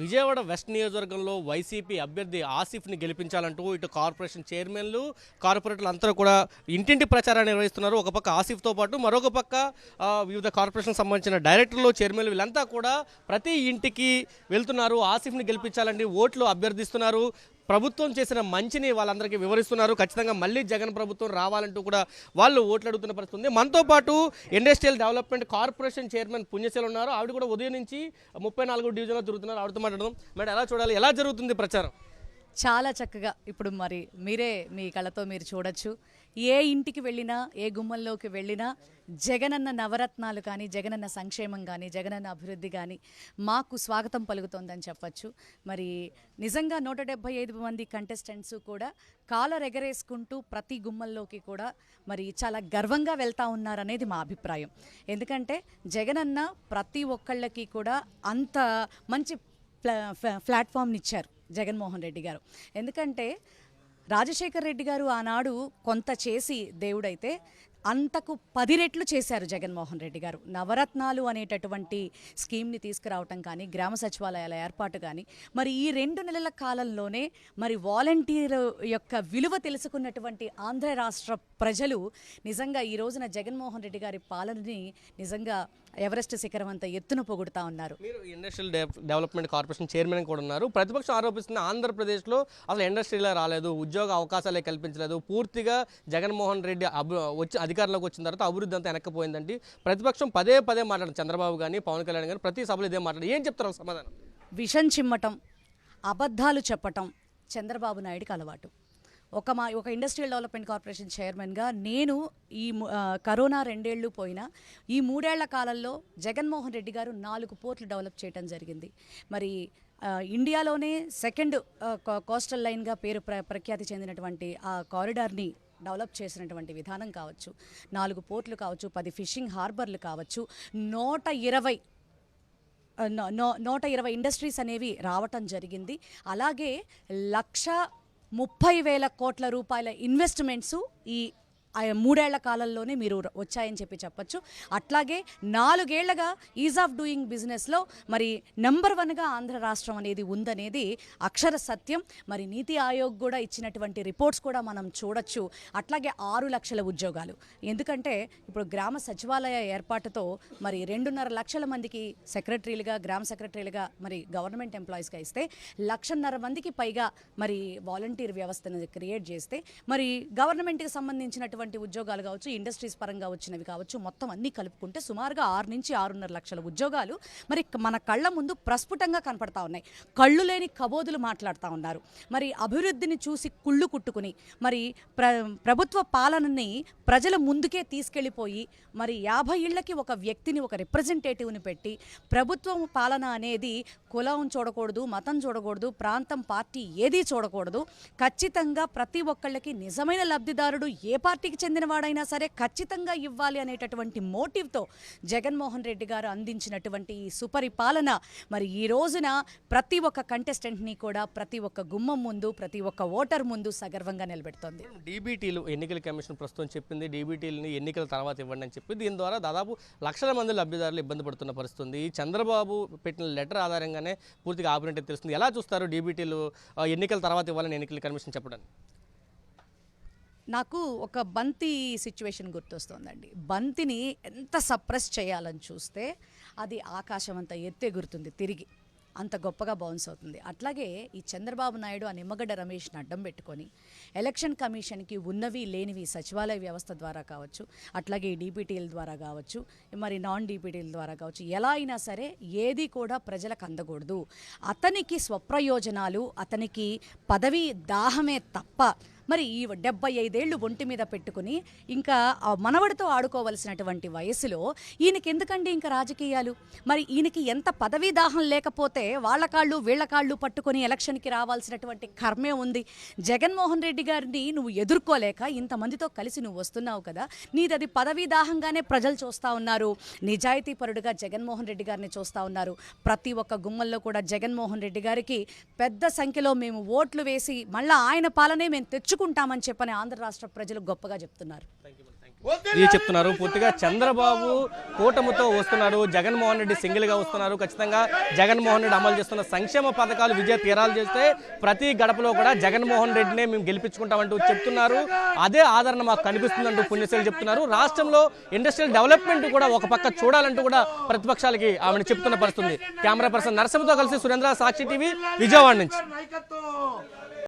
Vijayawada west నియోజకవర్గంలో YCP అభ్యర్థి ఆసిఫ్ని గెలిపించాలంటూ ఇటు కార్పొరేషన్ చైర్మన్లు కార్పొరేటర్లు అందరూ కూడా ఇంటింటి ప్రచారాన్ని నిర్వహిస్తున్నారు. ఒక పక్క ఆసిఫ్తో పాటు మరొక పక్క వివిధ కార్పొరేషన్ సంబంధించిన డైరెక్టర్లు చైర్మన్లు వీళ్ళంతా కూడా ప్రతి ఇంటికి వెళ్తున్నారు. ఆసిఫ్ని గెలిపించాలండి ఓట్లు అభ్యర్థిస్తున్నారు. ప్రభుత్వం చేసిన మంచిని వాళ్ళందరికీ వివరిస్తున్నారు. ఖచ్చితంగా మళ్ళీ జగన్ ప్రభుత్వం రావాలంటూ కూడా వాళ్ళు ఓట్లు అడుగుతున్న పరిస్థితి ఉంది. మనతో పాటు industrial development corporation chairman Punyaseelu ఉన్నారు. ఆవిడ కూడా ఉదయం నుంచి ముప్పై నాలుగు డివిజన్లో తిరుగుతున్నారు. ఆవిడతో మాట్లాడదాం. మేడం ఎలా చూడాలి? ఎలా జరుగుతుంది ప్రచారం? చాలా చక్కగా ఇప్పుడు మరి మీరే మీ కళతో మీరు చూడొచ్చు. ఏ ఇంటికి వెళ్ళినా ఏ గుమ్మంలోకి వెళ్ళినా జగనన్న నవరత్నాలు కానీ జగనన్న సంక్షేమం కానీ జగనన్న అభివృద్ధి కానీ మాకు స్వాగతం పలుకుతోందని చెప్పచ్చు. మరి నిజంగా నూట డెబ్బై ఐదు మంది కంటెస్టెంట్స్ కూడా కాలర్ ఎగరేసుకుంటూ ప్రతి గుమ్మంలోకి కూడా మరి చాలా గర్వంగా వెళ్తా ఉన్నారనేది మా అభిప్రాయం. ఎందుకంటే జగనన్న ప్రతి ఒక్కళ్ళకి కూడా అంత మంచి ప్లా ప్లాట్ఫామ్ని ఇచ్చారు. జగన్మోహన్ రెడ్డి గారు. ఎందుకంటే రాజశేఖర్ రెడ్డి గారు ఆనాడు కొంత చేసి దేవుడైతే అంతకు పది రెట్లు చేశారు జగన్మోహన్ రెడ్డి గారు. నవరత్నాలు అనేటటువంటి స్కీమ్ని తీసుకురావటం కానీ గ్రామ సచివాలయాల ఏర్పాటు కానీ మరి ఈ రెండు నెలల కాలంలోనే మరి వాలంటీర్ యొక్క విలువ తెలుసుకున్నటువంటి ఆంధ్ర రాష్ట్ర ప్రజలు నిజంగా ఈ రోజున జగన్మోహన్ రెడ్డి గారి పాలనని నిజంగా ఎవరెస్ట్ శిఖరం అంత ఎత్తున పొగుడుతా ఉన్నారు. మీరు ఇండస్ట్రియల్ డెవ- డెవలప్మెంట్ కార్పొరేషన్ చైర్మన్ కూడా ఉన్నారు. ప్రతిపక్షం ఆరోపిస్తుంది ఆంధ్రప్రదేశ్లో అసలు ఇండస్ట్రీలో రాలేదు ఉద్యోగ అవకాశాలే కల్పించలేదు. పూర్తిగా జగన్మోహన్ రెడ్డి వచ్చి అధికారంలోకి వచ్చిన తర్వాత అభివృద్ధి అంతా వెనక్కిపోయిందండి. ప్రతిపక్షం పదే పదే మాట్లాడు చంద్రబాబు కానీ పవన్ కళ్యాణ్ కానీ ప్రతి సభలో ఇదే మాట్లాడు ఏం చెప్తారు సమాధానం? విషం చిమ్మటం అబద్ధాలు చెప్పటం చంద్రబాబు నాయుడికి అలవాటు. ఒక మా ఒక ఇండస్ట్రియల్ డెవలప్మెంట్ కార్పొరేషన్ చైర్మన్గా నేను ఈ కరోనా రెండేళ్ళు పోయినా ఈ మూడేళ్ళ కాలంలో జగన్మోహన్ రెడ్డి గారు నాలుగు పోర్ట్లు డెవలప్ చేయడం జరిగింది. మరి ఇండియాలోనే సెకండ్ కోస్టల్ లైన్గా పేరు ప్ర ప్రఖ్యాతి చెందినటువంటి ఆ కారిడార్ని డెవలప్ చేసినటువంటి విధానం కావచ్చు. నాలుగు పోర్ట్లు కావచ్చు పది ఫిషింగ్ హార్బర్లు కావచ్చు నూట ఇరవై నో- నూట ఇరవై ఇండస్ట్రీస్ అనేవి రావటం జరిగింది. అలాగే లక్ష ముప్పై వేల కోట్ల రూపాయల ఇన్వెస్ట్మెంట్స్ ఈ మూడేళ్ళ కాలంలోనే మీరు వచ్చాయని చెప్పి చెప్పొచ్చు. అట్లాగే నాలుగేళ్ళగా ఈజ్ ఆఫ్ డూయింగ్ బిజినెస్లో మరి నెంబర్ వన్గా ఆంధ్ర రాష్ట్రం అనేది ఉందనేది అక్షర సత్యం. మరి నీతి ఆయోగ్ కూడా ఇచ్చినటువంటి రిపోర్ట్స్ కూడా మనం చూడొచ్చు. అట్లాగే ఆరు లక్షల ఉద్యోగాలు. ఎందుకంటే ఇప్పుడు గ్రామ సచివాలయ ఏర్పాటుతో మరి రెండున్నర లక్షల మందికి సెక్రటరీలుగా గ్రామ సెక్రటరీలుగా మరి గవర్నమెంట్ ఎంప్లాయీస్గా ఇస్తే లక్షన్నర మందికి పైగా మరి వాలంటీర్ వ్యవస్థను క్రియేట్ చేస్తే మరి గవర్నమెంట్కి సంబంధించినటువంటి ఉద్యోగాలు కావచ్చు ఇండస్ట్రీస్ పరంగా వచ్చినవి కావచ్చు మొత్తం అన్నీ కలుపుకుంటే సుమారుగా ఆరు నుంచి ఆరున్నర లక్షల ఉద్యోగాలు మరి మన కళ్ళ ముందు ప్రస్ఫుటంగా కనపడతా ఉన్నాయి. కళ్ళు లేని కబోదులు మాట్లాడుతూ ఉన్నారు. మరి అభివృద్ధిని చూసి కుళ్ళు కుట్టుకుని మరి ప్ర ప్రభుత్వ పాలనని ప్రజల ముందుకే తీసుకెళ్ళిపోయి మరి యాభై ఇళ్ళకి ఒక వ్యక్తిని ఒక రిప్రజెంటేటివ్ని పెట్టి ప్రభుత్వం పాలన అనేది కులం చూడకూడదు మతం చూడకూడదు ప్రాంతం పార్టీ ఏదీ చూడకూడదు. ఖచ్చితంగా ప్రతి ఒక్కళ్ళకి నిజమైన లబ్ధిదారుడు ఏ పార్టీకి చెందినవాడైనా సరే ఖచ్చితంగా ఇవ్వాలి అనేటటువంటి మోటివ్తో జగన్మోహన్ రెడ్డి గారు అందించినటువంటి ఈ సుపరిపాలన మరి ఈ రోజున ప్రతి ఒక్క కంటెస్టెంట్ని కూడా ప్రతి ఒక్క గుమ్మం ముందు ప్రతి ఒక్క ఓటర్ ముందు సగర్వంగా నిలబెడుతోంది. డీబీటీలు ఎన్నికల కమిషన్ ప్రస్తుతం చెప్పింది డీబీటీలని ఎన్నికల తర్వాత ఇవ్వండి అని చెప్పి దీని ద్వారా దాదాపు లక్షల మంది లబ్ధిదారులు ఇబ్బంది పడుతున్న పరిస్థితుంది. ఈ చంద్రబాబు పెట్టిన లెటర్ ఆధారంగానే పూర్తిగా ఆపినట్టు తెలుస్తుంది. ఎలా చూస్తారు డీబీటీలు ఎన్నికల తర్వాత ఇవ్వాలని ఎన్నికల కమిషన్ చెప్పడానికి? నాకు ఒక బంతి సిచ్యువేషన్ గుర్తొస్తుందండి. బంతిని ఎంత సప్రెస్ చేయాలని చూస్తే అది ఆకాశం అంత ఎత్తే గుర్తుంది తిరిగి. అంత గొప్పగా బౌన్స్ అవుతుంది. అట్లాగే ఈ చంద్రబాబు నాయుడు ఆ నిమ్మగడ్డ రమేష్ని అడ్డం పెట్టుకొని ఎలక్షన్ కమిషన్కి ఉన్నవి లేనివి సచివాలయ వ్యవస్థ ద్వారా కావచ్చు అట్లాగే డీపీటీల ద్వారా కావచ్చు మరి నాన్ డీపీటీల ద్వారా కావచ్చు ఎలా అయినా సరే ఏది కూడా ప్రజలకు అందకూడదు. అతనికి స్వప్రయోజనాలు అతనికి పదవి దాహమే తప్ప మరి ఈ డెబ్బై ఐదేళ్ళు ఒంటి మీద పెట్టుకుని ఇంకా మనవడితో ఆడుకోవలసినటువంటి వయసులో ఈయనకి ఎందుకండి ఇంకా రాజకీయాలు? మరి ఈయనకి ఎంత పదవీ దాహం లేకపోతే వాళ్ళ కాళ్ళు వీళ్ళ కాళ్ళు పట్టుకొని ఎలక్షన్కి రావాల్సినటువంటి కర్మే ఉంది. జగన్మోహన్ రెడ్డి గారిని నువ్వు ఎదుర్కోలేక ఇంతమందితో కలిసి నువ్వు వస్తున్నావు కదా. నీది అది పదవీ దాహంగానే ప్రజలు చూస్తూ ఉన్నారు. నిజాయితీ పరుడుగా జగన్మోహన్ రెడ్డి గారిని చూస్తూ ఉన్నారు. ప్రతి ఒక్క గుమ్మల్లో కూడా జగన్మోహన్ రెడ్డి గారికి పెద్ద సంఖ్యలో మేము ఓట్లు వేసి మళ్ళీ ఆయన పాలనే మేము తెచ్చుకుంటామని చెప్పని ఆంధ్ర రాష్ట్ర ప్రజలు గొప్పగా చెప్తున్నారు. ఇది చెప్తున్నారు. పూర్తిగా చంద్రబాబు కూటమితో వస్తున్నారు జగన్మోహన్ రెడ్డి సింగిల్గా వస్తున్నారు. ఖచ్చితంగా జగన్మోహన్ రెడ్డి అమలు చేస్తున్న సంక్షేమ పథకాలు విజయ తీరాలు చేస్తే ప్రతి గడపలో కూడా జగన్మోహన్ రెడ్డినే మేము గెలిపించుకుంటామంటూ చెప్తున్నారు. అదే ఆదరణ మాకు కనిపిస్తుందంటూ పుణ్యశ్రీలు చెప్తున్నారు. రాష్ట్రంలో ఇండస్ట్రియల్ డెవలప్మెంట్ కూడా ఒక పక్క చూడాలంటూ కూడా ప్రతిపక్షాలకి ఆమెను చెప్తున్న పరిస్థితుంది. కెమెరా పర్సన్ నరసింహతో కలిసి సురేంద్ర సాక్షి టీవీ విజయవాడ నుంచి.